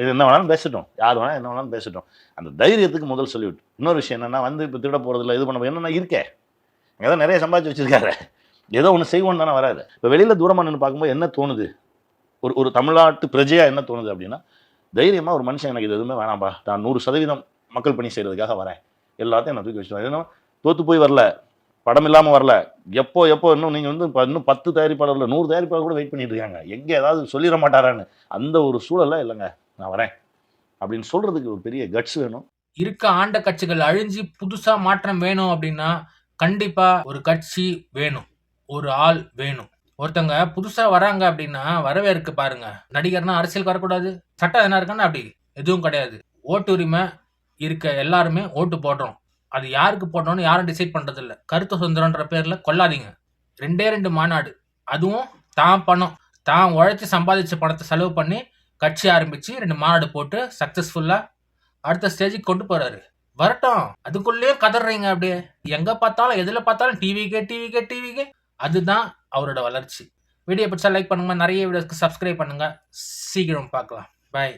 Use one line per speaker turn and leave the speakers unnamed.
இது என்ன வேணாலும் பேசட்டும். யார் வேணாலும் என்ன வேணாலும் பேசட்டும். அந்த தைரியத்துக்கு முதல் சொல்லிவிட்டு. இன்னொரு விஷயம் என்னன்னா வந்து இப்போ திருட போகிறதில்ல இது பண்ண என்னென்ன இருக்கே. அங்கே தான் நிறைய சம்பாதிச்சு வச்சிருக்காரு. ஏதோ ஒன்று செய்வோன்னு தானே வராது இப்போ வெளியில் தூரமாக நின்று பார்க்கும்போது என்ன தோணுது? ஒரு ஒரு தமிழ்நாட்டு பிரஜையாக என்ன தோணுது அப்படின்னா தைரியமாக ஒரு மனுஷன் எனக்கு இது எதுவுமே வேணாம்பா நான் நூறு சதவீதம் மக்கள் பணி செய்கிறதுக்காக வரேன். எல்லாத்தையும் நான் தூக்கி வச்சுருவேன் ஏன்னா தோற்று போய் வரல படம் இல்லாமல் வரல எப்போ எப்போ இன்னும் நீங்கள் வந்து இன்னும் பத்து தயாரிப்பாளர்ல நூறு தயாரிப்பாளர் கூட வெயிட் பண்ணிட்டு இருக்காங்க. எங்கே ஏதாவது சொல்லிட மாட்டாரான்னு அந்த ஒரு சூழல்ல இல்லைங்க. நான் வரேன். அப்படின்னு சொல்றதுக்கு ஒரு பெரிய கட்ஸ் வேணும்.
இருக்க ஆண்ட கட்சிகள் அழிஞ்சு புதுசா மாற்றம் வேணும் அப்படின்னா கண்டிப்பா ஒரு கட்சி வேணும். ஒரு ஆள் வேணும். ஒருத்தங்க புதுசா வராங்க அப்படின்னா வரவேற்க பாருங்க. நடிகர்னா அரசியலுக்கு வரக்கூடாது. சட்டம் என்ன இருக்கான்னு அப்படி எதுவும் கிடையாது. ஓட்டு உரிமை இருக்க எல்லாருமே ஓட்டு போடுறோம். அது யாருக்கு போடணும்னு யாரும் டிசைட் பண்றது இல்ல கருத்து சுதந்திரன்ற பேர்ல கொல்லாதீங்க ரெண்டே ரெண்டு மாநாடு. அதுவும் தான் பணம். தான் உழைச்சி சம்பாதிச்ச பணத்தை செலவு பண்ணி கட்சி ஆரம்பிச்சு ரெண்டு மாநாடு போட்டு சக்சஸ்ஃபுல்லா அடுத்த ஸ்டேஜுக்கு கொண்டு போறாரு. வரட்டும். அதுக்குள்ளேயே கதறீங்க அப்படியே. எங்க பார்த்தாலும் எதுல பார்த்தாலும் டிவிக்கே டிவிக்கே டிவிக்கே அதுதான் அவரோட வளர்ச்சி. வீடியோ பிடிச்சா லைக் பண்ணுங்க. நிறைய வீடியோஸ்க்கு சப்ஸ்கிரைப் பண்ணுங்க. சீக்கிரம் பார்க்கலாம். பை